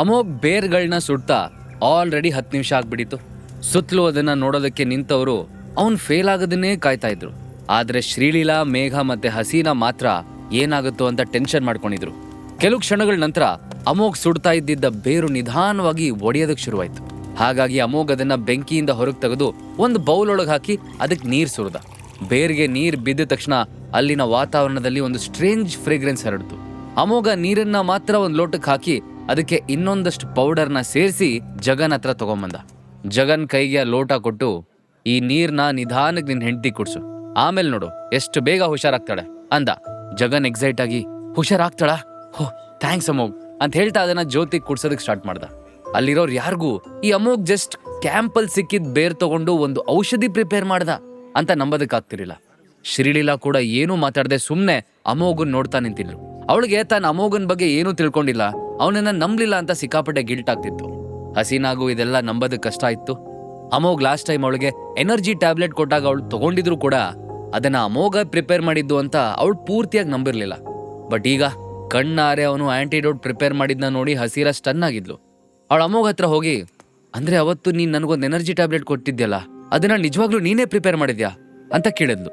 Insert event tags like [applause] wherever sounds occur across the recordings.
Amogh ಬೇರ್ಗಳನ್ನ ಸುಡ್ತಾ already ಹತ್ತು ನಿಮಿಷ ಆಗ್ಬಿಟ್ಟಿತ್ತು. ಸುತ್ತಲೂ ಅದನ್ನು ನೋಡೋದಕ್ಕೆ ನಿಂತವರು ಅವನ್ ಫೇಲ್ ಆಗೋದನ್ನೇ ಕಾಯ್ತಾ ಇದ್ರು. ಆದ್ರೆ ಶ್ರೀಲೀಲಾ, ಮೇಘ ಮತ್ತೆ ಹಸೀನಾ ಮಾತ್ರ ಏನಾಗುತ್ತೋ ಅಂತ ಟೆನ್ಷನ್ ಮಾಡ್ಕೊಂಡಿದ್ರು. ಕೆಲವು ಕ್ಷಣಗಳ ನಂತರ ಅಮೋಘ್ ಸುಡ್ತಾ ಇದ್ದಿದ್ದ ಬೇರು ನಿಧಾನವಾಗಿ ಒಡೆಯೋದಕ್ಕೆ ಶುರುವಾಯಿತು. ಹಾಗಾಗಿ ಅಮೋಘ್ ಅದನ್ನು ಬೆಂಕಿಯಿಂದ ಹೊರಗೆ ತೆಗೆದು ಒಂದು ಬೌಲ್ ಒಳಗೆ ಹಾಕಿ ಅದಕ್ಕೆ ನೀರು ಸುರಿದ ಬೇರ್ಗೆ ನೀರು ಬಿದ್ದ ತಕ್ಷಣ ಅಲ್ಲಿನ ವಾತಾವರಣದಲ್ಲಿ ಒಂದು ಸ್ಟ್ರೇಂಜ್ ಫ್ರೇಗ್ರೆನ್ಸ್ ಹರಡ್ತು. ಅಮೋಘ ನೀರನ್ನ ಮಾತ್ರ ಒಂದು ಲೋಟಕ್ಕೆ ಹಾಕಿ ಅದಕ್ಕೆ ಇನ್ನೊಂದಷ್ಟು ಪೌಡರ್ನ ಸೇರಿಸಿ ಜಗನ್ ಹತ್ರ ತಗೊಂಬಂದ. ಜಗನ್ ಕೈಗೆ ಲೋಟ ಕೊಟ್ಟು, ಈ ನೀರ್ನ ನಿಧಾನಕ್ಕೆ ನಿನ್ ಹೆಂಡತಿ ಕುಡ್ಸು. ಆಮೇಲೆ ನೋಡು, ಎಷ್ಟು ಬೇಗ ಹುಷಾರಾಗ್ತಾಳೆ, ಅಂದ. ಜಗನ್ ಎಕ್ಸೈಟ್ ಆಗಿ, ಹುಷಾರಾಗ್ತಾಳ? ಹೋ ಥ್ಯಾಂಕ್ಸ್ ಅಮೋಗ್ ಅಂತ ಹೇಳ್ತಾ ಅದನ್ನ ಜ್ಯೋತಿ ಕುಡ್ಸೋದಕ್ಕೆ ಸ್ಟಾರ್ಟ್ ಮಾಡ್ದ. ಅಲ್ಲಿರೋರು ಯಾರಿಗೂ, ಈ ಅಮೋಗ್ ಜಸ್ಟ್ ಕ್ಯಾಂಪಲ್ ಸಿಕ್ಕಿದ್ ಬೇರ್ ತಗೊಂಡು ಒಂದು ಔಷಧಿ ಪ್ರಿಪೇರ್ ಮಾಡ್ದ, ಅಂತ ನಂಬೋದಕ್ಕಾಗ್ತಿರ್ಲಿಲ್ಲ. ಶ್ರೀಲೀಲಾ ಕೂಡ ಏನೂ ಮಾತಾಡದೆ ಸುಮ್ಮನೆ ಅಮೋಗನ್ ನೋಡ್ತಾ ನಿಂತಿದ್ರು ಅವಳಿಗೆ ತನ್ನ ಅಮೋಘನ್ ಬಗ್ಗೆ ಏನೂ ತಿಳ್ಕೊಂಡಿಲ್ಲ. ಅವನನ್ನ ನಂಬಲಿಲ್ಲ ಅಂತ ಸಿಕ್ಕಾಪಟ್ಟೆ ಗಿಲ್ಟ್ ಆಗ್ತಿತ್ತು. ಹಸೀನಾಗು ಇದೆಲ್ಲ ನಂಬೋದಕ್ಕೆ ಕಷ್ಟ ಇತ್ತು. ಅಮೋಘ್ ಲಾಸ್ಟ್ ಟೈಮ್ ಅವಳಿಗೆ ಎನರ್ಜಿ ಟ್ಯಾಬ್ಲೆಟ್ ಕೊಟ್ಟಾಗ ಅವಳು ತಗೊಂಡಿದ್ರು ಕೂಡ ಅದನ್ನ ಅಮೋಘ ಪ್ರಿಪೇರ್ ಮಾಡಿದ್ದು ಅಂತ ಅವಳು ಪೂರ್ತಿಯಾಗಿ ನಂಬಿರ್ಲಿಲ್ಲ. ಬಟ್ ಈಗ ಕಣ್ಣಾರೆ ಅವನು ಆಂಟಿಡೋಟ್ ಪ್ರಿಪೇರ್ ಮಾಡಿದ್ನ ನೋಡಿ ಹಸೀರ ಸ್ಟನ್ ಆಗಿದ್ಲು. ಅವಳು ಅಮೋಘ ಹತ್ರ ಹೋಗಿ, ಅಂದ್ರೆ ಅವತ್ತು ನೀನ್ ನನಗೊಂದು ಎನರ್ಜಿ ಟ್ಯಾಬ್ಲೆಟ್ ಕೊಟ್ಟಿದ್ಯಲ್ಲ, ಅದನ್ನ ನಿಜವಾಗ್ಲೂ ನೀನೇ ಪ್ರಿಪೇರ್ ಮಾಡಿದ್ಯಾ? ಅಂತ ಕೇಳಿದ್ಲು.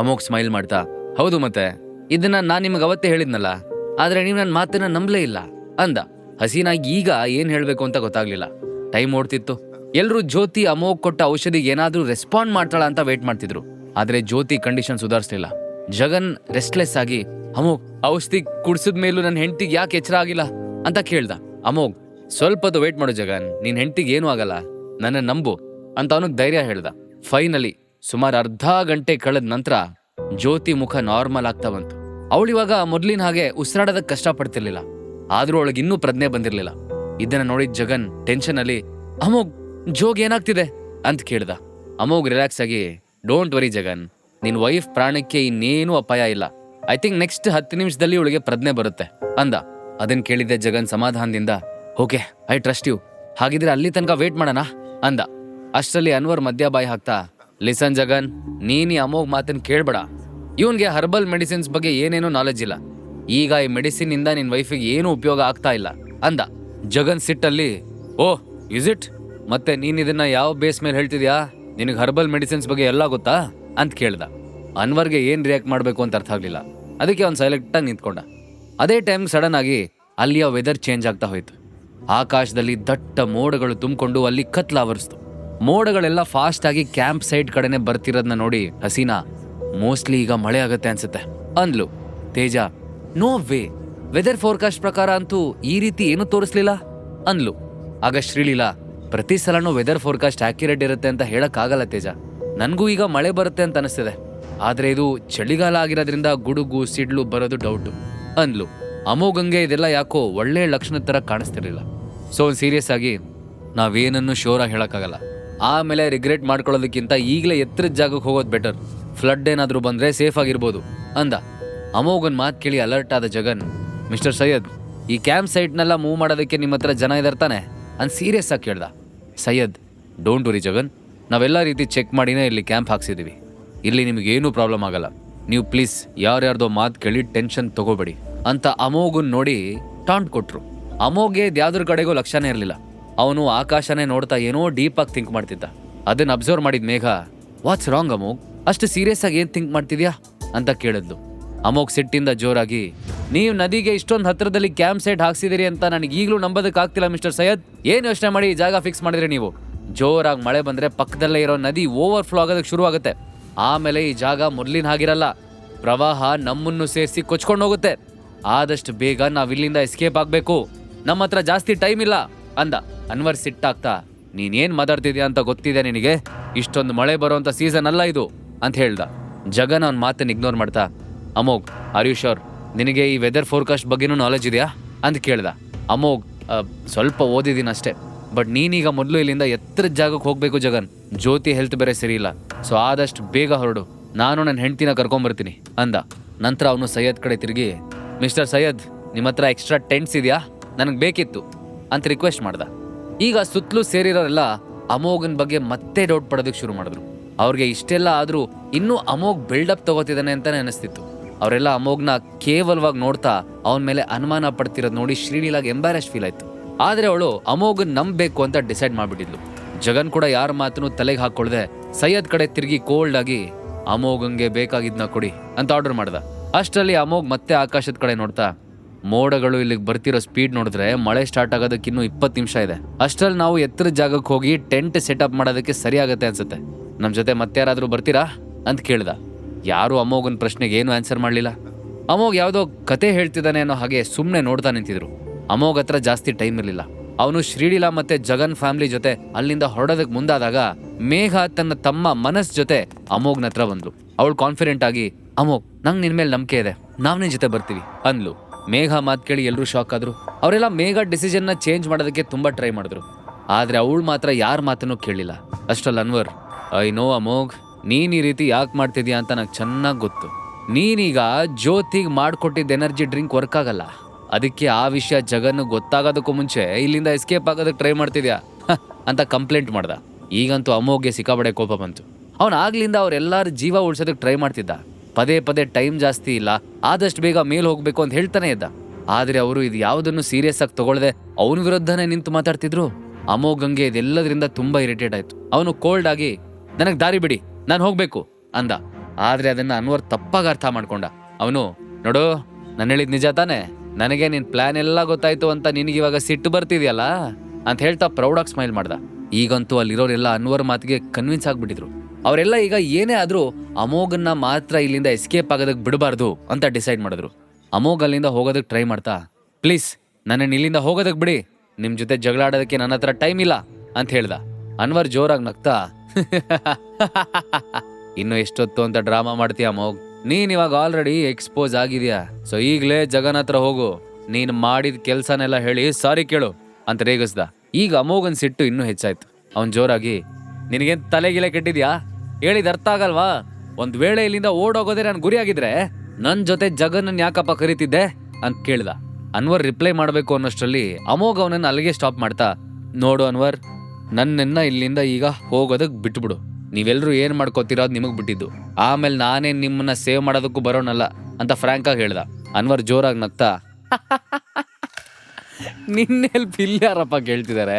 ಅಮೋಘ್ ಸ್ಮೈಲ್ ಮಾಡ್ತಾ, ಹೌದು ಮತ್ತೆ. ಇದನ್ನ ನಾನು ನಿಮಗೆ ಅವತ್ತೇ ಹೇಳಿದ್ನಲ್ಲ, ಆದರೆ ನೀವು ನನ್ನ ಮಾತನ್ನ ನಂಬಲೇ ಇಲ್ಲ ಅಂದ. ಹಸೀನಾಗಿ ಈಗ ಏನು ಹೇಳಬೇಕು ಅಂತ ಗೊತ್ತಾಗ್ಲಿಲ್ಲ. ಟೈಮ್ ಓಡ್ತಿತ್ತು. ಎಲ್ಲರೂ ಜ್ಯೋತಿ ಅಮೋಘ್ ಕೊಟ್ಟ ಔಷಧಿಗೆ ಏನಾದರೂ ರೆಸ್ಪಾಂಡ್ ಮಾಡ್ತಾಳ ಅಂತ ವೇಟ್ ಮಾಡ್ತಿದ್ರು. ಆದರೆ ಜ್ಯೋತಿ ಕಂಡೀಷನ್ ಸುಧಾರಿಸಲಿಲ್ಲ. ಜಗನ್ ರೆಸ್ಟ್ಲೆಸ್ ಆಗಿ, ಅಮೋಘ್, ಔಷಧಿ ಕುಡಿಸಿದ ಮೇಲೂ ನನ್ನ ಹೆಂಡತಿಗೆ ಯಾಕೆ ಎಚ್ಚರ ಆಗಿಲ್ಲ? ಅಂತ ಕೇಳ್ದ. ಅಮೋಘ್ ಸ್ವಲ್ಪ ಹೊತ್ತು ವೇಟ್ ಮಾಡು ಜಗನ್. ನಿನ್ನ ಹೆಂಡತಿಗೆ ಏನೂ ಆಗಲ್ಲ. ನನ್ನ ನಂಬು. ಅಂತ ಅವನಿಗೆ ಧೈರ್ಯ ಹೇಳ್ದ. ಫೈನಲಿ ಸುಮಾರು ಅರ್ಧ ಗಂಟೆ ಕಳೆದ ನಂತರ ಜ್ಯೋತಿ ಮುಖ ನಾರ್ಮಲ್ ಆಗ್ತಾ ಬಂತು. ಅವಳಿವಾಗ ಮೊದಲಿನ ಹಾಗೆ ಉಸಿರಾಡೋದಕ್ಕೆ ಕಷ್ಟ ಪಡ್ತಿರ್ಲಿಲ್ಲ ಆದ್ರೂ ಅವಳಿಗೆ ಇನ್ನೂ ಪ್ರಜ್ಞೆ ಬಂದಿರ್ಲಿಲ್ಲ. ಇದನ್ನ ನೋಡಿದ ಜಗನ್ ಟೆನ್ಷನ್ ಅಲ್ಲಿ ಅಮೋಗ್ ಜೋಗ್ ಏನಾಗ್ತಿದೆ? ಅಂತ ಕೇಳ್ದ. ಅಮೋಗ್ ರಿಲ್ಯಾಕ್ಸ್ ಆಗಿ ಡೋಂಟ್ ವರಿ ಜಗನ್, ನಿನ್ ವೈಫ್ ಪ್ರಾಣಕ್ಕೆ ಇನ್ನೇನು ಅಪಾಯ ಇಲ್ಲ. ಐ ಥಿಂಕ್ ನೆಕ್ಸ್ಟ್ ಹತ್ತು ನಿಮಿಷದಲ್ಲಿ ಅವಳಿಗೆ ಪ್ರಜ್ಞೆ ಬರುತ್ತೆ, ಅಂದ. ಅದನ್ ಕೇಳಿದ್ದೆ ಜಗನ್ ಸಮಾಧಾನದಿಂದ ಓಕೆ ಐ ಟ್ರಸ್ಟ್ ಯು ಹಾಗಿದ್ರೆ ಅಲ್ಲಿ ತನಕ ವೇಟ್ ಮಾಡೋಣ, ಅಂದ. ಅಷ್ಟರಲ್ಲಿ ಅನ್ವರ್ ಮದ್ಯ ಬಾಯಿ ಹಾಕ್ತಾ ಲಿಸನ್ ಜಗನ್, ನೀನಿ ಅಮೋಗ್ ಕೇಳಬೇಡ ಕೇಳ್ಬೇಡ. ಇವನ್ಗೆ ಹರ್ಬಲ್ ಮೆಡಿಸಿನ್ಸ್ ಬಗ್ಗೆ ಏನೇನೂ ನಾಲೆಜ್ ಇಲ್ಲ. ಈಗ ಈ ಮೆಡಿಸಿನ್ ನಿನ್ನ ನಿನ್ ವೈಫಿಗೆ ಏನೂ ಉಪಯೋಗ ಆಗ್ತಾ ಇಲ್ಲ. ಅಂದ. ಜಗನ್ ಸಿಟ್ಟಲ್ಲಿ ಓಹ್ ಇಸ್ ಇಟ್ ಮತ್ತೆ ನೀನ್ ಇದನ್ನ ಯಾವ ಬೇಸ್ ಮೇಲೆ ಹೇಳ್ತಿದ್ಯಾ? ನಿನಗೆ ಹರ್ಬಲ್ ಮೆಡಿಸಿನ್ಸ್ ಬಗ್ಗೆ ಎಲ್ಲ ಗೊತ್ತಾ? ಅಂತ ಕೇಳ್ದ. ಅನ್ವರ್ಗೆ ಏನು ರಿಯಾಕ್ಟ್ ಮಾಡಬೇಕು ಅಂತ ಅರ್ಥ ಆಗಲಿಲ್ಲ. ಅದಕ್ಕೆ ಅವ್ನು ಸೈಲೆಕ್ಟಾಗಿ ನಿಂತ್ಕೊಂಡ. ಅದೇ ಟೈಮ್ ಸಡನ್ ಆಗಿ ಅಲ್ಲಿಯ ವೆದರ್ ಚೇಂಜ್ ಆಗ್ತಾ ಹೋಯ್ತು. ಆಕಾಶದಲ್ಲಿ ದಟ್ಟ ಮೋಡಗಳು ತುಂಬಿಕೊಂಡು ಅಲ್ಲಿ ಕತ್ಲ ಆವರಿಸ್ತು ಮೋಡಗಳೆಲ್ಲ ಫಾಸ್ಟ್ ಆಗಿ ಕ್ಯಾಂಪ್ ಸೈಟ್ ಕಡೆನೆ ಬರ್ತಿರೋದನ್ನ ನೋಡಿ ಹಸೀನಾ ಮೋಸ್ಟ್ಲಿ ಈಗ ಮಳೆ ಆಗತ್ತೆ ಅನ್ಸುತ್ತೆ. ಅಂದ್ಲು, Teja no way weather forecast ಪ್ರಕಾರ ಅಂತೂ ಈ ರೀತಿ ಏನು ತೋರಿಸ್ಲಿಲ್ಲ? ಅಂದ್ಲು, ಆಗ ಶ್ರೀಲೀಲಾ, ಪ್ರತಿ ಸಲನೂ ವೆದರ್ ಫೋರ್ಕಾಸ್ಟ್ ಆಕ್ಯುರೇಟ್ ಇರುತ್ತೆ ಅಂತ ಹೇಳಕ್ಕಾಗಲ್ಲ ತೇಜ. ನನಗೂ ಈಗ ಮಳೆ ಬರುತ್ತೆ ಅಂತ ಅನಿಸ್ತಿದೆ. ಆದ್ರೆ ಇದು ಚಳಿಗಾಲ ಆಗಿರೋದ್ರಿಂದ ಗುಡುಗು, ಸಿಡ್ಲು ಬರೋದು ಡೌಟು ಅಂದ್ಲು, ಅಮೋಘಂಗೆ ಇದೆಲ್ಲ ಯಾಕೋ ಒಳ್ಳೆ ಲಕ್ಷಣದ ತರ ಕಾಣಿಸ್ತಿರಲಿಲ್ಲ. ಸೊ ಸೀರಿಯಸ್ ಆಗಿ ನಾವೇನನ್ನು ಶೋರಾಗಿ ಹೇಳೋಕ್ಕಾಗಲ್ಲ. ಆಮೇಲೆ ರಿಗ್ರೆಟ್ ಮಾಡ್ಕೊಳ್ಳೋದಕ್ಕಿಂತ ಈಗಲೇ ಎತ್ತರದ ಜಾಗಕ್ಕೆ ಹೋಗೋದು ಬೆಟರ್ ಫ್ಲಡ್ ಏನಾದರೂ ಬಂದ್ರೆ ಸೇಫ್ ಆಗಿರ್ಬೋದು ಅಂದ. ಅಮೋಘನ್ ಮಾತು ಕೇಳಿ ಅಲರ್ಟ್ ಆದ ಜಗನ್, ಮಿಸ್ಟರ್ ಸೈಯದ್, ಈ ಕ್ಯಾಂಪ್ ಸೈಟ್ನೆಲ್ಲ ಮೂವ್ ಮಾಡೋದಕ್ಕೆ ನಿಮ್ಮ ಹತ್ರ ಜನ ಇದ್ದಾರೆ ತಾನೆ? ಸೀರಿಯಸ್ ಆಗಿ ಕೇಳ್ದ. ಸೈಯದ್ ಡೋಂಟ್ ವರಿ ಜಗನ್, ನಾವೆಲ್ಲ ರೀತಿ ಚೆಕ್ ಮಾಡಿನೇ ಇಲ್ಲಿ ಕ್ಯಾಂಪ್ ಹಾಕ್ಸಿದ್ದೀವಿ ಇಲ್ಲಿ ನಿಮಗೆ ಏನೂ ಪ್ರಾಬ್ಲಮ್ ಆಗಲ್ಲ. ನೀವು ಪ್ಲೀಸ್ ಯಾರ್ಯಾರ್ದೋ ಮಾತು ಕೇಳಿ ಟೆನ್ಷನ್ ತಗೋಬೇಡಿ. ಅಂತ ಅಮೋಗನ್ ನೋಡಿ ಟಾಂಟ್ ಕೊಟ್ರು. ಅಮೋಗೆ ಯಾವ್ದ್ರ ಕಡೆಗೂ ಲಕ್ಷ್ಯನೇ ಇರಲಿಲ್ಲ. ಅವನು ಆಕಾಶನೇ ನೋಡ್ತಾ ಏನೋ ಡೀಪ್ ಆಗಿ ಥಿಂಕ್ ಮಾಡ್ತಿದ್ದ. ಅದನ್ನ ಅಬ್ಸರ್ವ್ ಮಾಡಿದ ಮೇಘ ವಾಟ್ಸ್ ರಾಂಗ್ ಅಮೋಘ್? ಅಷ್ಟು ಸೀರಿಯಸ್ ಆಗಿ ಏನು ಥಿಂಕ್ ಮಾಡ್ತಿದ್ಯಾ? ಅಂತ ಕೇಳಿದ್ಲು. ಅಮೋಕ್ ಸಿಟ್ಟಿಂದ ಜೋರಾಗಿ, ನೀವು ನದಿಗೆ ಇಷ್ಟೊಂದು ಹತ್ತಿರದಲ್ಲಿ ಕ್ಯಾಂಪ್ ಸೈಟ್ ಹಾಕ್ಸಿದಿರಿ ಅಂತ ನನಗೆ ಈಗಲೂ ನಂಬೋದಕ್ಕಾಗ್ತಿಲ್ಲ ಮಿಸ್ಟರ್ ಸೈಯದ್. ಏನು ಯೋಚನೆ ಮಾಡಿ ಈ ಜಾಗ ಫಿಕ್ಸ್ ಮಾಡಿದ್ರಿ ನೀವು? ಜೋರಾಗಿ ಮಳೆ ಬಂದ್ರೆ ಪಕ್ಕದಲ್ಲೇ ಇರೋ ನದಿ ಓವರ್ ಫ್ಲೋ ಆಗೋದಕ್ಕೆ ಶುರು ಆಗುತ್ತೆ ಆಮೇಲೆ ಈ ಜಾಗ ಮೊದ್ಲಿನ ಹಾಗಿರಲ್ಲ. ಪ್ರವಾಹ ನಮ್ಮನ್ನು ಸೇರಿಸಿ ಕೊಚ್ಕೊಂಡು ಹೋಗುತ್ತೆ. ಆದಷ್ಟು ಬೇಗ ನಾವು ಇಲ್ಲಿಂದ ಎಸ್ಕೇಪ್ ಆಗಬೇಕು. ನಮ್ಮ ಹತ್ರ ಜಾಸ್ತಿ ಟೈಮ್ ಇಲ್ಲ ಅಂದ. ಅನ್ವರ್ ಸಿಟ್ಟಾಗ್ತಾ ನೀನೇನು ಮಾತಾಡ್ತಿದ್ಯಾ ಅಂತ ಗೊತ್ತಿದೆ ನಿನಗೆ? ಇಷ್ಟೊಂದು ಮಳೆ ಬರುವಂಥ ಸೀಸನ್ ಅಲ್ಲ ಇದು. ಅಂತ ಹೇಳ್ದ. ಜಗನ್ ಅವನ ಮಾತನ್ನು ಇಗ್ನೋರ್ ಮಾಡ್ತಾ, ಅಮೋಘ್ ಆರ್ ಯು ಶೋರ್ ನಿನಗೆ ಈ ವೆದರ್ ಫೋರ್ಕಾಸ್ಟ್ ಬಗ್ಗೆನೂ ನಾಲೆಜ್ ಇದೆಯಾ? ಅಂತ ಕೇಳ್ದ. ಅಮೋಘ್ ಸ್ವಲ್ಪ ಓದಿದ್ದೀನಿ ಅಷ್ಟೇ ಬಟ್ ನೀನೀಗ ಮೊದಲು ಇಲ್ಲಿಂದ ಎತ್ತರದ ಜಾಗಕ್ಕೆ ಹೋಗಬೇಕು ಜಗನ್. ಜ್ಯೋತಿ ಹೆಲ್ತ್ ಬೇರೆ ಸರಿ ಇಲ್ಲ. ಸೊ ಆದಷ್ಟು ಬೇಗ ಹೊರಡು. ನಾನು ನನ್ನ ಹೆಂಡ್ತಿನ ಕರ್ಕೊಂಬರ್ತೀನಿ, ಅಂದ. ನಂತರ ಅವನು ಸೈಯದ್ ಕಡೆ ತಿರುಗಿ ಮಿಸ್ಟರ್ ಸೈಯದ್ ನಿಮ್ಮ ಹತ್ರ ಎಕ್ಸ್ಟ್ರಾ ಟೆಂಟ್ಸ್ ಇದೆಯಾ? ನನಗೆ ಬೇಕಿತ್ತು, ಅಂತ ರಿಕ್ವೆಸ್ಟ್ ಮಾಡ್ದ. ಈಗ ಸುತ್ತಲೂ ಸೇರಿರೋರೆಲ್ಲ ಅಮೋಘನ್ ಬಗ್ಗೆ ಮತ್ತೆ ಡೌಟ್ ಪಡೋದಕ್ಕೆ ಶುರು ಮಾಡಿದ್ರು. ಅವ್ರಿಗೆ ಇಷ್ಟೆಲ್ಲ ಆದರೂ ಇನ್ನೂ ಅಮೋಘ್ ಬಿಲ್ಡಪ್ ತಗೋತಿದ್ದಾನೆ ಅಂತಲೇ ಅನಿಸ್ತಿತ್ತು. ಅವರೆಲ್ಲ ಅಮೋಘ್ನ ಕೇವಲವಾಗಿ ನೋಡ್ತಾ ಅವನ ಮೇಲೆ ಅನುಮಾನ ಪಡ್ತಿರೋದು ನೋಡಿ ಶ್ರೀನಿಲಾಗ್ ಎಂಬ್ಯಾರಸ್ ಫೀಲ್ ಆಯ್ತು. ಆದರೆ ಅವಳು ಅಮೋಘ್ ನಂಬಬೇಕು ಅಂತ ಡಿಸೈಡ್ ಮಾಡಿಬಿಟ್ಟಿದ್ಲು. ಜಗನ್ ಕೂಡ ಯಾರ ಮಾತನ್ನು ತಲೆಗೆ ಹಾಕ್ಕೊಳ್ದೆ ಸೈಯದ್ ಕಡೆ ತಿರುಗಿ ಕೋಲ್ಡ್ ಆಗಿ ಅಮೋಘಂಗೆ ಬೇಕಾಗಿದ್ದನ್ನ ಕೊಡಿ ಅಂತ ಆರ್ಡರ್ ಮಾಡ್ದ. ಅಷ್ಟರಲ್ಲಿ ಅಮೋಘ್ ಮತ್ತೆ ಆಕಾಶದ ಕಡೆ ನೋಡ್ತಾ ಮೋಡಗಳು ಇಲ್ಲಿಗೆ ಬರ್ತಿರೋ ಸ್ಪೀಡ್ ನೋಡಿದ್ರೆ ಮಳೆ ಸ್ಟಾರ್ಟ್ ಆಗೋದಕ್ಕೆ ಇನ್ನೂ ಇಪ್ಪತ್ತು ನಿಮಿಷ ಇದೆ. ಅಷ್ಟರಲ್ಲಿ ನಾವು ಎತ್ತರ ಜಾಗಕ್ಕೆ ಹೋಗಿ ಟೆಂಟ್ ಸೆಟಪ್ ಮಾಡೋದಕ್ಕೆ ಸರಿ ಆಗುತ್ತೆ ಅನ್ಸುತ್ತೆ. ನಮ್ಮ ಜೊತೆ ಮತ್ತೆ ಯಾರಾದರೂ ಬರ್ತೀರಾ? ಅಂತ ಕೇಳ್ದ. ಯಾರು ಅಮೋಗನ ಪ್ರಶ್ನೆಗೆ ಏನು ಆನ್ಸರ್ ಮಾಡಲಿಲ್ಲ. ಅಮೋಗ್ ಯಾವುದೋ ಕತೆ ಹೇಳ್ತಿದ್ದಾನೆ ಅನ್ನೋ ಹಾಗೆ ಸುಮ್ಮನೆ ನೋಡ್ತಾ ನಿಂತಿದ್ರು. ಅಮೋಗ್ ಹತ್ರ ಜಾಸ್ತಿ ಟೈಮ್ ಇರಲಿಲ್ಲ. ಅವನು ಶ್ರೀಲೀಲಾ ಮತ್ತೆ ಜಗನ್ ಫ್ಯಾಮಿಲಿ ಜೊತೆ ಅಲ್ಲಿಂದ ಹೊರಡೋದಕ್ಕೆ ಮುಂದಾದಾಗ ಮೇಘ ತನ್ನ ತಮ್ಮ ಮನಸ್ ಜೊತೆ ಅಮೋಗ್ನ ಹತ್ರ ಬಂದ್ಲು. ಅವಳು ಕಾನ್ಫಿಡೆಂಟ್ ಆಗಿ ಅಮೋಗ್ ನಂಗೆ ನಿನ್ ಮೇಲೆ ನಂಬಿಕೆ ಇದೆ. ನಾವ್ ನಿನ್ ಜೊತೆ ಬರ್ತೀವಿ, ಅಂದ್ಲು. ಮೇಘ ಮಾತು ಕೇಳಿ ಎಲ್ಲರೂ ಶಾಕ್ ಆದರು. ಅವರೆಲ್ಲ ಮೇಘ ಡಿಸಿಷನ್ನ ಚೇಂಜ್ ಮಾಡೋದಕ್ಕೆ ತುಂಬ ಟ್ರೈ ಮಾಡಿದ್ರು. ಆದರೆ ಅವಳು ಮಾತ್ರ ಯಾರ ಮಾತನ್ನು ಕೇಳಿಲ್ಲ. ಅಷ್ಟಲ್ಲ ಅನ್ವರ್, ಐ ನೋ ಅಮೋಘ್, ನೀನು ಈ ರೀತಿ ಯಾಕೆ ಮಾಡ್ತಿದ್ಯಾ ಅಂತ ನಂಗೆ ಚೆನ್ನಾಗಿ ಗೊತ್ತು. ನೀನೀಗ ಜ್ಯೋತಿಗೆ ಮಾಡಿಕೊಟ್ಟಿದ್ದ ಎನರ್ಜಿ ಡ್ರಿಂಕ್ ವರ್ಕ್ ಆಗಲ್ಲ. ಅದಕ್ಕೆ ಆ ವಿಷಯ ಜಗನ್ನು ಗೊತ್ತಾಗೋದಕ್ಕೂ ಮುಂಚೆ ಇಲ್ಲಿಂದ ಎಸ್ಕೇಪ್ ಆಗೋದಕ್ಕೆ ಟ್ರೈ ಮಾಡ್ತಿದ್ಯಾ? ಅಂತ ಕಂಪ್ಲೇಂಟ್ ಮಾಡ್ದ. ಈಗಂತೂ ಅಮೋಘ್ಗೆ ಸಿಕ್ಕಾಬಡೆ ಕೋಪ ಬಂತು. ಅವನು ಆಗ್ಲಿಂದ ಅವ್ರೆಲ್ಲಾರ ಜೀವ ಉಳಿಸೋದಕ್ಕೆ ಟ್ರೈ ಮಾಡ್ತಿದ್ದ. ಪದೇ ಪದೇ ಟೈಮ್ ಜಾಸ್ತಿ ಇಲ್ಲ. ಆದಷ್ಟು ಬೇಗ ಮೇಲ್ ಹೋಗಬೇಕು ಅಂತ ಹೇಳ್ತಾನೆ ಇದ್ದ. ಆದ್ರೆ ಅವರು ಇದು ಯಾವುದನ್ನು ಸೀರಿಯಸ್ ಆಗಿ ತಗೊಳ್ಳದೆ ಅವನ ವಿರುದ್ಧನೇ ನಿಂತು ಮಾತಾಡ್ತಿದ್ರು. ಅಮೋಘಂಗೆ ಇದೆಲ್ಲದರಿಂದ ತುಂಬಾ ಇರಿಟೇಟ್ ಆಯ್ತು. ಅವನು ಕೋಲ್ಡ್ ಆಗಿ, ನನಗೆ ದಾರಿ ಬಿಡಿ, ನಾನು ಹೋಗಬೇಕು, ಅಂದ. ಆದ್ರೆ ಅದನ್ನ ಅನ್ವರ್ ತಪ್ಪಾಗಿ ಅರ್ಥ ಮಾಡ್ಕೊಂಡ. ಅವನು, ನೋಡು, ನಾನು ಹೇಳಿದ ನಿಜ ತಾನೆ. ನನಗೆ ನಿನ್ ಪ್ಲಾನ್ ಎಲ್ಲ ಗೊತ್ತಾಯ್ತು ಅಂತ ನಿನಗೆ ಇವಾಗ ಸಿಟ್ಟು ಬರ್ತಿದೆಯಲ್ಲ? ಅಂತ ಹೇಳ್ತಾ ಪ್ರೌಡಾಗಿ ಸ್ಮೈಲ್ ಮಾಡ್ದ. ಈಗಂತೂ ಅಲ್ಲಿರೋರೆಲ್ಲ ಅನ್ವರ್ ಮಾತಿಗೆ ಕನ್ವಿನ್ಸ್ ಆಗ್ಬಿಟ್ಟಿದ್ರು. ಅವರೆಲ್ಲ ಈಗ ಏನೇ ಆದರೂ ಅಮೋಘನ್ನ ಮಾತ್ರ ಇಲ್ಲಿಂದ ಎಸ್ಕೇಪ್ ಆಗೋದಕ್ಕೆ ಬಿಡಬಾರ್ದು ಅಂತ ಡಿಸೈಡ್ ಮಾಡಿದ್ರು. ಅಮೋಘ್ ಅಲ್ಲಿಂದ ಹೋಗೋದಕ್ಕೆ ಟ್ರೈ ಮಾಡ್ತಾ ಪ್ಲೀಸ್ ನನ್ನನ್ನು ಇಲ್ಲಿಂದ ಹೋಗೋದಕ್ಕೆ ಬಿಡಿ. ನಿಮ್ಮ ಜೊತೆ ಜಗಳ ಆಡೋದಕ್ಕೆ ನನ್ನ ಹತ್ರ ಟೈಮ್ ಇಲ್ಲ, ಅಂತ ಹೇಳ್ದ. ಅನ್ವರ್ ಜೋರಾಗಿ ನಗ್ತಾ [laughs] ಇನ್ನು ಎಷ್ಟೊತ್ತು ಅಂತ ಡ್ರಾಮಾ ಮಾಡ್ತೀಯ ಅಮೋಘ್? ನೀನ್ ಇವಾಗ ಆಲ್ರೆಡಿ ಎಕ್ಸ್ಪೋಸ್ ಆಗಿದ್ಯಾ? ಸೊ ಈಗಲೇ ಜಗನ್ ಹತ್ರ ಹೋಗು. ನೀನ್ ಮಾಡಿದ ಕೆಲ್ಸನೆಲ್ಲ ಹೇಳಿ ಸಾರಿ ಕೇಳು, ಅಂತ ರೇಗಿಸ್ದ. ಈಗ ಅಮೋಘನ್ ಸಿಟ್ಟು ಇನ್ನೂ ಹೆಚ್ಚಾಯ್ತು. ಅವನ್ ಜೋರಾಗಿ, ನಿನಗೇನ್ ತಲೆಗಿಲೆ ಕೆಟ್ಟಿದ್ಯಾ? ಹೇಳಿದ ಅರ್ಥ ಆಗಲ್ವಾ? ಒಂದ್ ವೇಳೆ ಇಲ್ಲಿಂದ ಓಡೋಗೋದೇ ನನ್ ಗುರಿ ಆಗಿದ್ರೆ ನನ್ ಜೊತೆ ಜಗನ್ನ ಯಾಕಪ್ಪ ಕರಿತಿದ್ದೆ ಅಂತ ಕೇಳ್ದ. ಅನ್ವರ್ ರಿಪ್ಲೈ ಮಾಡಬೇಕು ಅನ್ನೋಷ್ಟರಲ್ಲಿ ಅಮೋಘ್ ಅವನನ್ನ ಅಲ್ಲಿಗೆ ಸ್ಟಾಪ್ ಮಾಡ್ತಾ, ನೋಡು ಅನ್ವರ್, ನನ್ನನ್ನ ಇಲ್ಲಿಂದ ಈಗ ಹೋಗೋದಕ್ ಬಿಟ್ಬಿಡು. ನೀವೆಲ್ರೂ ಏನ್ ಮಾಡ್ಕೋತಿರೋದು ನಿಮಗೆ ಬಿಟ್ಟಿದ್ದು. ಆಮೇಲೆ ನಾನೇ ನಿಮ್ಮನ್ನ ಸೇವ್ ಮಾಡೋದಕ್ಕೂ ಬರೋಣಲ್ಲ ಅಂತ ಫ್ರಾಂಕ್ ಆಗಿ ಹೇಳ್ದ. ಅನ್ವರ್ ಜೋರಾಗಿ ನಗ್ತಾ [laughs] ನಿನ್ನ ಹೆಲ್ಪ್ ಇಲ್ಲಿ ಯಾರಪ್ಪ ಕೇಳ್ತಿದ್ದಾರೆ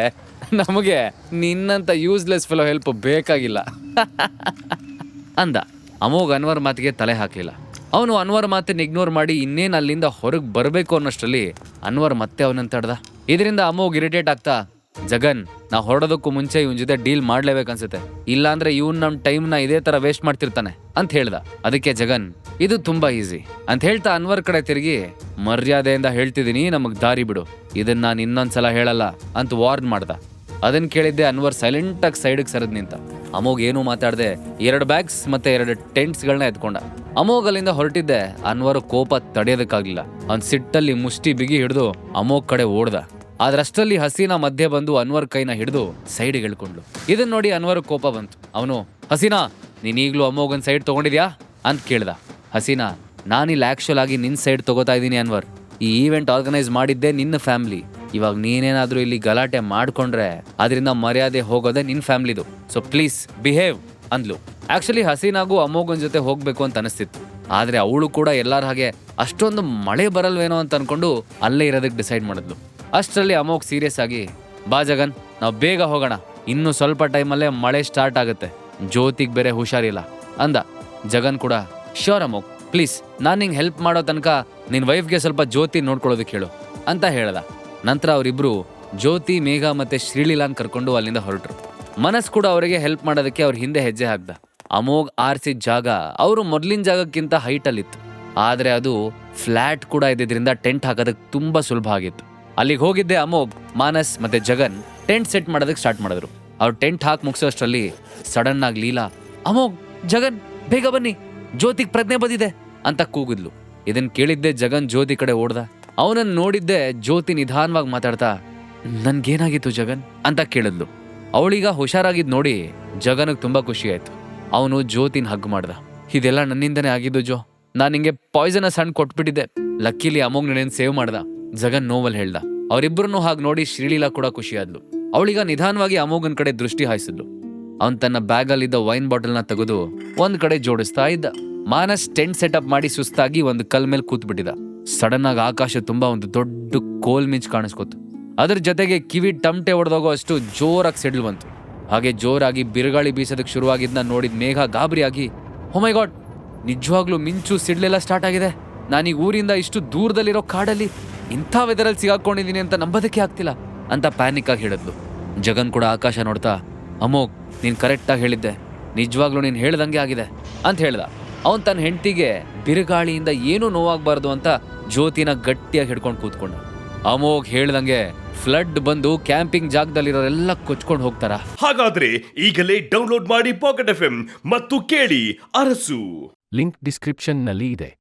ನಮಗೆ ನಿನ್ನಂತ ಯೂಸ್ಲೆಸ್ ಫೆಲೋ ಹೆಲ್ಪ್ ಬೇಕಾಗಿಲ್ಲ. [laughs] ಅಂದ. ಅಮೋಘ್ ಅನ್ವರ್ ಮಾತಿಗೆ ತಲೆ ಹಾಕಲಿಲ್ಲ ಅವನು ಅನ್ವರ್ ಮಾತನ್ನ ಇಗ್ನೋರ್ ಮಾಡಿ ಇನ್ನೇನು ಅಲ್ಲಿಂದ ಹೊರಗೆ ಬರಬೇಕು ಅನ್ನೋಷ್ಟರಲ್ಲಿ ಅನ್ವರ್ ಮತ್ತೆ ಅವನಂತ ತಡ್ದ. ಇದರಿಂದ ಅಮೋಘ್ ಇರಿಟೇಟ್ ಆಗ್ತಾ, ಜಗನ್, ನಾ ಹೊರಡೋದಕ್ಕೂ ಮುಂಚೆ ಇವನ್ ಜೊತೆ ಡೀಲ್ ಮಾಡ್ಲೇಬೇಕನ್ಸುತ್ತೆ ಇಲ್ಲಾಂದ್ರೆ ಇವನ್ ನಮ್ ಟೈಮ್ನ ಇದೇ ತರ ವೇಸ್ಟ್ ಮಾಡ್ತಿರ್ತಾನೆ, ಅಂತ ಹೇಳ್ದ. ಅದಕ್ಕೆ ಜಗನ್, ಇದು ತುಂಬಾ ಈಸಿ ಅಂತ ಹೇಳ್ತಾ ಅನ್ವರ್ ಕಡೆ ತಿರುಗಿ, ಮರ್ಯಾದೆಯಿಂದ ಹೇಳ್ತಿದೀನಿ, ನಮಗ್ ದಾರಿ ಬಿಡು. ಇದನ್ನ ನಾನು ಇನ್ನೊಂದ್ಸಲ ಹೇಳಲ್ಲ, ಅಂತ ವಾರ್ನ್ ಮಾಡ್ದ. ಅದನ್ನ ಕೇಳಿದ್ದೆ ಅನ್ವರ್ ಸೈಲೆಂಟ್ ಆಗಿ ಸೈಡ್ಗೆ ಸರದ್ ನಿಂತ. ಅಮೋಗ್ ಏನೂ ಮಾತಾಡದೆ, ಎರಡು ಬ್ಯಾಗ್ಸ್ ಮತ್ತೆ ಎರಡು ಟೆಂಟ್ಸ್ಗಳನ್ನ ಎತ್ಕೊಂಡ. ಅಮೋಗ್ ಅಲ್ಲಿಂದ ಹೊರಟಿದ್ದೆ, ಅನ್ವರ್ ಕೋಪ ತಡೆಯೋದಕ್ಕಾಗ್ಲಿಲ್ಲ. ಅವ್ನ್ ಸಿಟ್ಟಲ್ಲಿ ಮುಷ್ಟಿ ಬಿಗಿ ಹಿಡಿದು ಅಮೋಗ್ ಕಡೆ ಓಡ್ದ. ಆದ್ರಷ್ಟರಲ್ಲಿ ಹಸೀನಾ ಮಧ್ಯೆ ಬಂದು ಅನ್ವರ್ ಕೈನ ಹಿಡಿದು ಸೈಡ್ಗೆ ಹೇಳ್ಕೊಂಡ್ಲು ಇದನ್ನ ನೋಡಿ ಅನ್ವರ್ ಕೋಪ ಬಂತು. ಅವನು, ಹಸೀನಾ, ನೀನ್ ಈಗ್ಲೂ ಅಮೋಗನ್ ಸೈಡ್ ತಗೊಂಡಿದ್ಯಾ? ಅಂತ ಕೇಳ್ದ. ಹಸೀನಾ ನಾನಿಲ್ಲಿ ಆಕ್ಚುಲ್ ಆಗಿ ನಿನ್ ಸೈಡ್ ತಗೋತಾ ಇದ್ದೀನಿ ಅನ್ವರ್. ಈ ಈವೆಂಟ್ ಆರ್ಗನೈಸ್ ಮಾಡಿದ್ದೆ ನಿನ್ನ ಫ್ಯಾಮಿಲಿ ಇವಾಗ ನೀನೇನಾದ್ರೂ ಇಲ್ಲಿ ಗಲಾಟೆ ಮಾಡ್ಕೊಂಡ್ರೆ ಅದರಿಂದ ಮರ್ಯಾದೆ ಹೋಗೋದೇ ನಿನ್ ಫ್ಯಾಮಿಲಿದು. ಸೊ ಪ್ಲೀಸ್ ಬಿಹೇವ್ ಅಂದ್ಲು. ಆಕ್ಚುಲಿ ಹಸೀನಾಗೂ ಅಮೋಘನ್ ಜೊತೆ ಹೋಗ್ಬೇಕು ಅಂತ ಅನಿಸ್ತಿತ್ತು. ಆದ್ರೆ ಅವಳು ಕೂಡ ಎಲ್ಲರ ಹಾಗೆ ಅಷ್ಟೊಂದು ಮಳೆ ಬರಲ್ವೇನೋ ಅಂತ ಅನ್ಕೊಂಡು ಅಲ್ಲೇ ಇರೋದಕ್ಕೆ ಡಿಸೈಡ್ ಮಾಡಿದ್ಲು. ಅಷ್ಟರಲ್ಲಿ ಅಮೋಘ್ ಸೀರಿಯಸ್ ಆಗಿ, ಬಾ ಜಗನ್, ನಾವು ಬೇಗ ಹೋಗೋಣ. ಇನ್ನು ಸ್ವಲ್ಪ ಟೈಮಲ್ಲೇ ಮಳೆ ಸ್ಟಾರ್ಟ್ ಆಗುತ್ತೆ. ಜ್ಯೋತಿಗೆ ಬೇರೆ ಹುಷಾರಿಲ್ಲ, ಅಂದ. ಜಗನ್ ಕೂಡ ಶ್ಯೂರ್ ಅಮೋಘ್ ಪ್ಲೀಸ್ ನಾನು ನಿಂಗೆ ಹೆಲ್ಪ್ ಮಾಡೋ ತನಕ ನಿನ್ನ ವೈಫ್ಗೆ ಸ್ವಲ್ಪ ಜ್ಯೋತಿ ನೋಡ್ಕೊಳ್ಳೋದಕ್ಕೆ ಹೇಳು ಅಂತ ಹೇಳ್ದ. ನಂತರ ಅವರಿಬ್ರು ಜ್ಯೋತಿ, ಮೇಘ ಮತ್ತೆ ಶ್ರೀಲೀಲಾನ್ ಕರ್ಕೊಂಡು ಅಲ್ಲಿಂದ ಹೊರಟ್ರು. ಮನಸ್ ಕೂಡ ಅವರಿಗೆ ಹೆಲ್ಪ್ ಮಾಡೋದಕ್ಕೆ ಅವ್ರ ಹಿಂದೆ ಹೆಜ್ಜೆ ಹಾಕ್ದ. ಅಮೋಘ್ ಆರಿಸಿದ ಜಾಗ ಅವರು ಮೊದ್ಲಿನ ಜಾಗಕ್ಕಿಂತ ಹೈಟ್ ಆದರೆ ಅದು ಫ್ಲಾಟ್ ಕೂಡ ಇದ್ದಿದ್ರಿಂದ ಟೆಂಟ್ ಹಾಕೋದಕ್ಕೆ ತುಂಬಾ ಸುಲಭ ಆಗಿತ್ತು. ಅಲ್ಲಿಗೆ ಹೋಗಿದ್ದೆ ಅಮೋಘ್, ಮಾನಸ್ ಮತ್ತೆ ಜಗನ್ ಟೆಂಟ್ ಸೆಟ್ ಮಾಡೋದಕ್ಕೆ ಸ್ಟಾರ್ಟ್ ಮಾಡಿದ್ರು. ಅವ್ರು ಟೆಂಟ್ ಹಾಕಿ ಮುಗಿಸೋಷ್ಟರಲ್ಲಿ ಸಡನ್ ಆಗಿ ಲೀಲಾ, ಅಮೋಘ್, ಜಗನ್, ಬೇಗ ಬನ್ನಿ, ಜ್ಯೋತಿಗ್ ಪ್ರಜ್ಞೆ ಬಂದಿದೆ ಅಂತ ಕೂಗಿದ್ಲು. ಇದನ್ ಕೇಳಿದ್ದೆ ಜಗನ್ ಜ್ಯೋತಿ ಕಡೆ ಓಡ್ದ. ಅವನನ್ನ ನೋಡಿದ್ದೆ ಜ್ಯೋತಿ ನಿಧಾನವಾಗಿ ಮಾತಾಡ್ತಾ, ನನ್ಗೇನಾಗಿತ್ತು ಜಗನ್? ಅಂತ ಕೇಳಿದ್ಲು. ಅವಳೀಗ ಹುಷಾರಾಗಿದ್ ನೋಡಿ ಜಗನ್ಗೆ ತುಂಬಾ ಖುಷಿ ಆಯ್ತು ಅವನು ಜ್ಯೋತಿನ ಹಗ್ ಮಾಡ್ದ, ಇದೆಲ್ಲ ನನ್ನಿಂದನೇ ಆಗಿದ್ದು ಜೋ. ನಾನ್ ನಿಂಗೆ ಪಾಯ್ಸನಸ್ ಸಣ್ಣ ಕೊಟ್ಬಿಟ್ಟಿದ್ದೆ. ಲಕ್ಕಿಲಿ ಅಮೋಗ್ ನೆನೆನ್ ಸೇವ್ ಮಾಡ್ದ. ಜಗನ್ ನೋವಲ್ ಹೇಳ್ದ. ಅವರಿಬ್ಬರನ್ನು ಹಾಗೆ ನೋಡಿ ಶ್ರೀಲೀಲಾ ಕೂಡ ಖುಷಿ ಆದ್ಲು ಅವಳೀಗ ನಿಧಾನವಾಗಿ ಅಮೋಗನ್ ಕಡೆ ದೃಷ್ಟಿ ಹಾಯಿಸಿದ್ಲು. ಅವನ್ ತನ್ನ ಬ್ಯಾಗಲ್ಲಿದ್ದ ವೈನ್ ಬಾಟಲ್ನ ತೆಗೆದು ಒಂದ್ ಕಡೆ ಜೋಡಿಸ್ತಾ ಇದ್ದ. ಮಾನಸ್ ಟೆಂಟ್ ಸೆಟಪ್ ಮಾಡಿ ಸುಸ್ತಾಗಿ ಒಂದು ಕಲ್ ಮೇಲೆ ಕೂತ್ ಬಿಟ್ಟಿದ ಸಡನ್ ಆಗಿ ಆಕಾಶ ತುಂಬಾ ಒಂದು ದೊಡ್ಡ ಕೋಲ್ ಮಿಂಚ್ ಕಾಣಿಸ್ಕೊತು. ಅದ್ರ ಜೊತೆಗೆ ಕಿವಿ ಟಮಟೆ ಹೊಡೆದೋಗೋ ಅಷ್ಟು ಜೋರಾಗಿ ಸಿಡಿಲು ಬಂತು. ಹಾಗೆ ಜೋರಾಗಿ ಬಿರುಗಾಳಿ ಬೀಸೋದಕ್ಕೆ ಶುರುವಾಗಿದ್ದನ್ನ ನೋಡಿದ ಮೇಘ ಗಾಬರಿಯಾಗಿ ಮೈ ಗಾಡ್ ನಿಜವಾಗ್ಲೂ ಮಿಂಚು ಸಿಡ್ಲೆಲ್ಲ ಸ್ಟಾರ್ಟ್ ಆಗಿದೆ. ನಾನೀಗ ಊರಿಂದ ಇಷ್ಟು ದೂರದಲ್ಲಿರೋ ಕಾಡಲ್ಲಿ ಇಂಥ ವೆದರಲ್ಲಿ ಸಿಗಾಕೊಂಡಿದ್ದೀನಿ ಅಂತ ನಂಬೋದಕ್ಕೆ ಆಗ್ತಿಲ್ಲ ಅಂತ ಪ್ಯಾನಿಕ್ ಆಗಿ ಹೇಳಿದ್ಲು. ಜಗನ್ ಕೂಡ ಆಕಾಶ ನೋಡ್ತಾ ಅಮೋಗ್ ನೀನು ಕರೆಕ್ಟಾಗಿ ಹೇಳಿದ್ದೆ. ನಿಜವಾಗ್ಲೂ ನೀನು ಹೇಳ್ದಂಗೆ ಆಗಿದೆ ಅಂತ ಹೇಳ್ದ. ಅವನ್ ತನ್ನ ಹೆಂಡತಿಗೆ ಬಿರುಗಾಳಿಯಿಂದ ಏನೂ ನೋವಾಗಬಾರ್ದು ಅಂತ ಜ್ಯೋತಿನ ಗಟ್ಟಿಯಾಗಿ ಹಿಡ್ಕೊಂಡು ಕೂತ್ಕೊಂಡ ಅಮೋಗ್ ಹೇಳ್ದಂಗೆ ಫ್ಲಡ್ ಬಂದು ಕ್ಯಾಂಪಿಂಗ್ ಜಾಗದಲ್ಲಿರೋರೆಲ್ಲ ಕೊಚ್ಕೊಂಡು ಹೋಗ್ತಾರ? ಹಾಗಾದ್ರೆ ಈಗಲೇ ಡೌನ್ಲೋಡ್ ಮಾಡಿ ಪಾಕೆಟ್ ಎಫ್ ಮತ್ತು ಕೇಳಿ ಅರಸು. ಲಿಂಕ್ ಡಿಸ್ಕ್ರಿಪ್ಷನ್ನಲ್ಲಿ ಇದೆ.